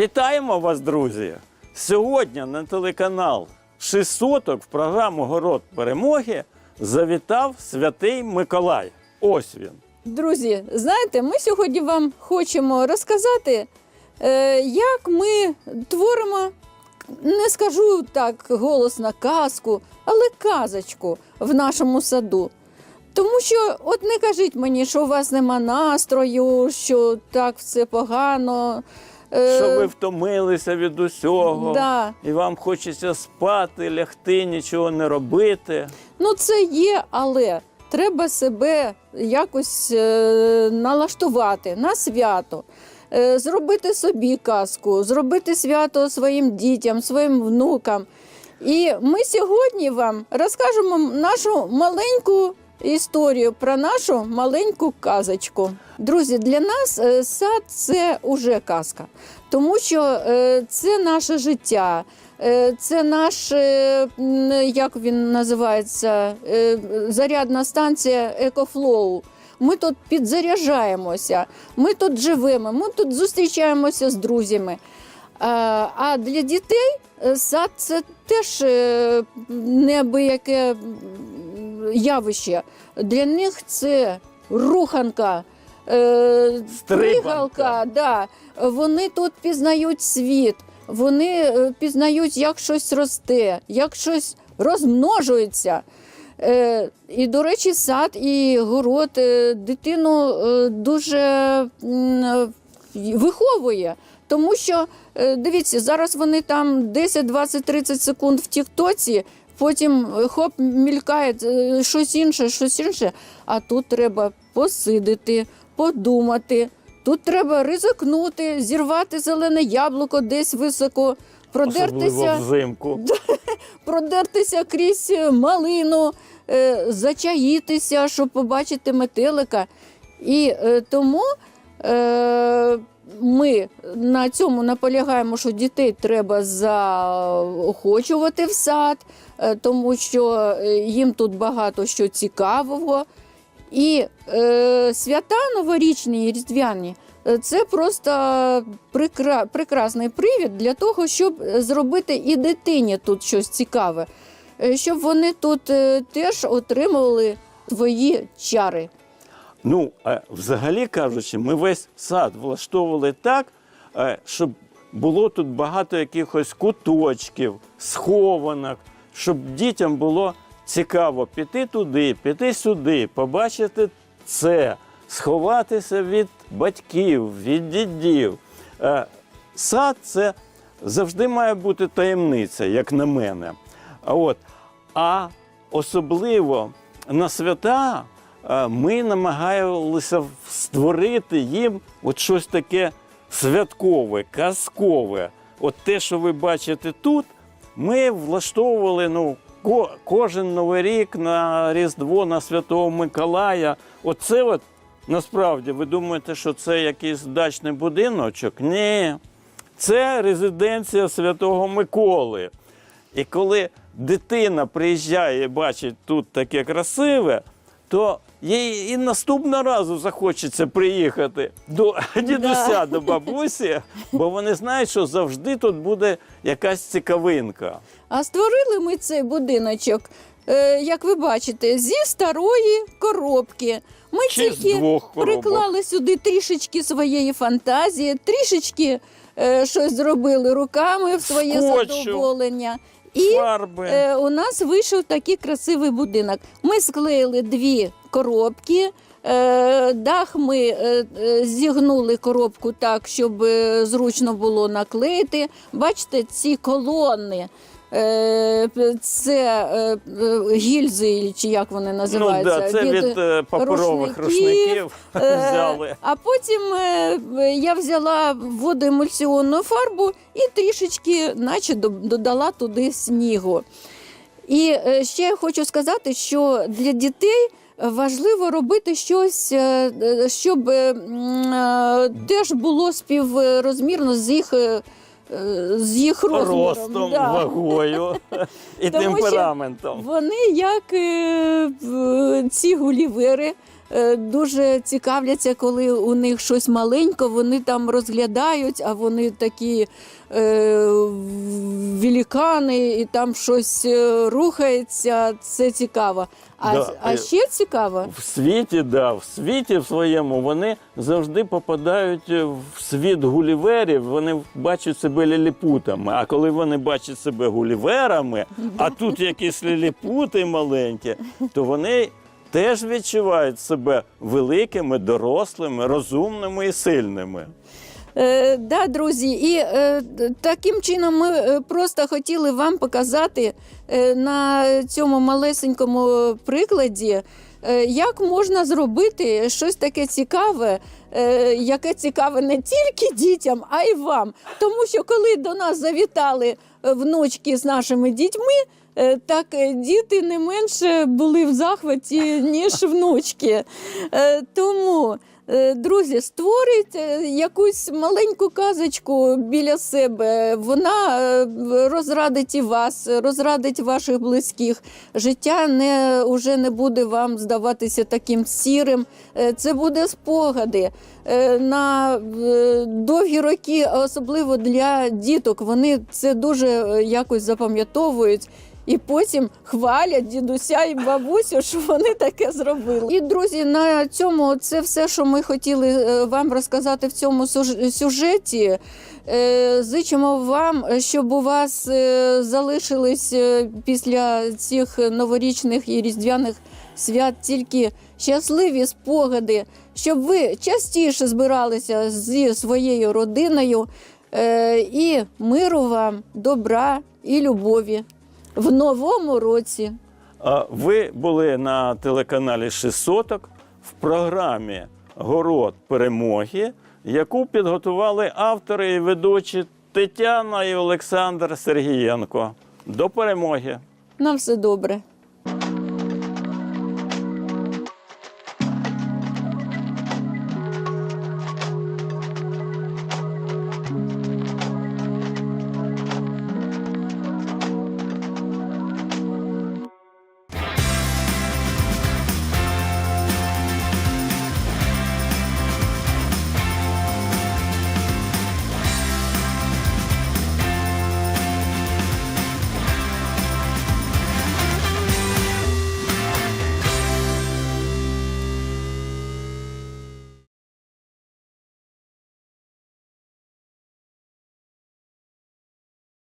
Вітаємо вас, друзі! Сьогодні на телеканал «Шістсоток» в програму Город перемоги завітав святий Миколай. Ось він. Друзі, знаєте, ми сьогодні вам хочемо розказати, е, як ми творимо, не скажу так голосно казку, але казочку в нашому саду. Тому що, от не кажіть мені, що у вас нема настрою, що так все погано. Е, Що ви втомилися від усього, да. і вам хочеться спати, лягти, нічого не робити. Ну, це є, але треба себе якось е, налаштувати на свято, е, зробити собі казку, зробити свято своїм дітям, своїм внукам. І ми сьогодні вам розкажемо нашу маленьку історію про нашу маленьку казочку. Друзі, для нас е, сад це уже казка, тому що е, це наше життя. Е, Це наш, як він називається, зарядна станція Екофлоу. Ми тут підзаряджаємося, ми тут живемо, ми тут зустрічаємося з друзями. А для дітей сад це теж неабияке явище. Для них це руханка, е, Стрибанка. пригалка. Да. Вони тут пізнають світ, вони е, пізнають, як щось росте, як щось розмножується. Е, і, до речі, сад і город е, дитину дуже виховує. Тому що, дивіться, зараз вони там 10, 20, 30 секунд в Тіктоці, потім е, хоп, мількає е, щось інше, щось інше. А тут треба посидити, подумати. Тут треба ризикнути, зірвати зелене яблуко десь високо, продертися взимку. продертися крізь малину, е, зачаїтися, щоб побачити метелика. І тому ми на цьому наполягаємо, що дітей треба заохочувати в сад, е, тому що е, їм тут багато що цікавого. І е, свята новорічні і різдвяні е, це просто прикра- прекрасний привід для того, щоб зробити і дитині тут щось цікаве, щоб вони тут теж отримували твої чари. Ну, е, взагалі кажучи, ми весь сад влаштовували так, е, щоб було тут багато якихось куточків, схованок, щоб дітям було цікаво піти туди, піти сюди, побачити це, сховатися від батьків, від дідів. Е, Сад це завжди має бути таємниця, як на мене. От. А особливо на свята ми намагалися створити їм от щось таке святкове, казкове. От те, що ви бачите тут, ми влаштовували ну, ко- кожен новий рік на Різдво, на Святого Миколая. Оце от насправді ви думаєте, що це якийсь дачний будиночок? Ні. Це резиденція Святого Миколи. І коли дитина приїжджає і бачить тут таке красиве, то їй і наступного разу захочеться приїхати до дідуся, до бабусі, бо вони знають, що завжди тут буде якась цікавинка. А створили ми цей будиночок, е, як ви бачите, зі старої коробки. Ми Чи з тільки двох коробок. приклали сюди трішечки своєї фантазії, трішечки е, щось зробили руками в своє Скотчу. задоволення. І Фарби. е, у нас вийшов такий красивий будинок. Ми склеїли дві коробки. Е, дах ми е, е, зігнули коробку так, щоб е, зручно було наклеїти. Бачите, ці колони. Е, Це е, е, гільзи, чи як вони ну, називаються? да, це від е, паперових рушників взяли. А потім я взяла водоемульсіонну фарбу і трішечки, наче додала туди снігу. І ще я хочу сказати, що для дітей важливо робити щось, щоб теж було співрозмірно з їх, з їх розміром. Ростом, Да. вагою і Тому що темпераментом. Вони як е, ці гулівери е, дуже цікавляться, коли у них щось маленьке, вони там розглядають, а вони такі е, великани, і там щось е, рухається. Це цікаво. А, Да, а е, ще цікаво. В світі, да, в світі в своєму вони завжди попадають е, в світ гуліверів, вони бачать себе ліліпутами. А коли вони бачать себе гуліверами, а тут якісь ліліпути маленькі, то вони теж відчувають себе великими, дорослими, розумними і сильними. Е, да, друзі, і е, таким чином ми е, просто хотіли вам показати е, на цьому малесенькому прикладі, е, як можна зробити щось таке цікаве, е, яке цікаве не тільки дітям, а й вам. Тому що коли до нас завітали е, внучки з нашими дітьми. Е, Так, е, діти не менше були в захваті, ніж внучки. Е, Тому Друзі, створюйте якусь маленьку казочку біля себе. Вона розрадить і вас, розрадить ваших близьких. Життя не, уже не буде вам здаватися таким сірим. Це буде спогади на довгі роки, особливо для діток. Вони це дуже якось запам'ятовують. І потім хвалять дідуся і бабусю, що вони таке зробили. І друзі, на цьому це все, що ми хотіли е, вам розказати в цьому сюжеті. Е, Зичимо вам, щоб у вас е, залишились після цих новорічних і різдвяних свят тільки щасливі спогади, щоб ви частіше збиралися зі своєю родиною. І миру вам, добра і любові в новому році. А Ви були на телеканалі «Шістсоток» в програмі Город перемоги, яку підготували автори і ведучі Тетяна і Олександр Сергієнко. До перемоги! На все добре.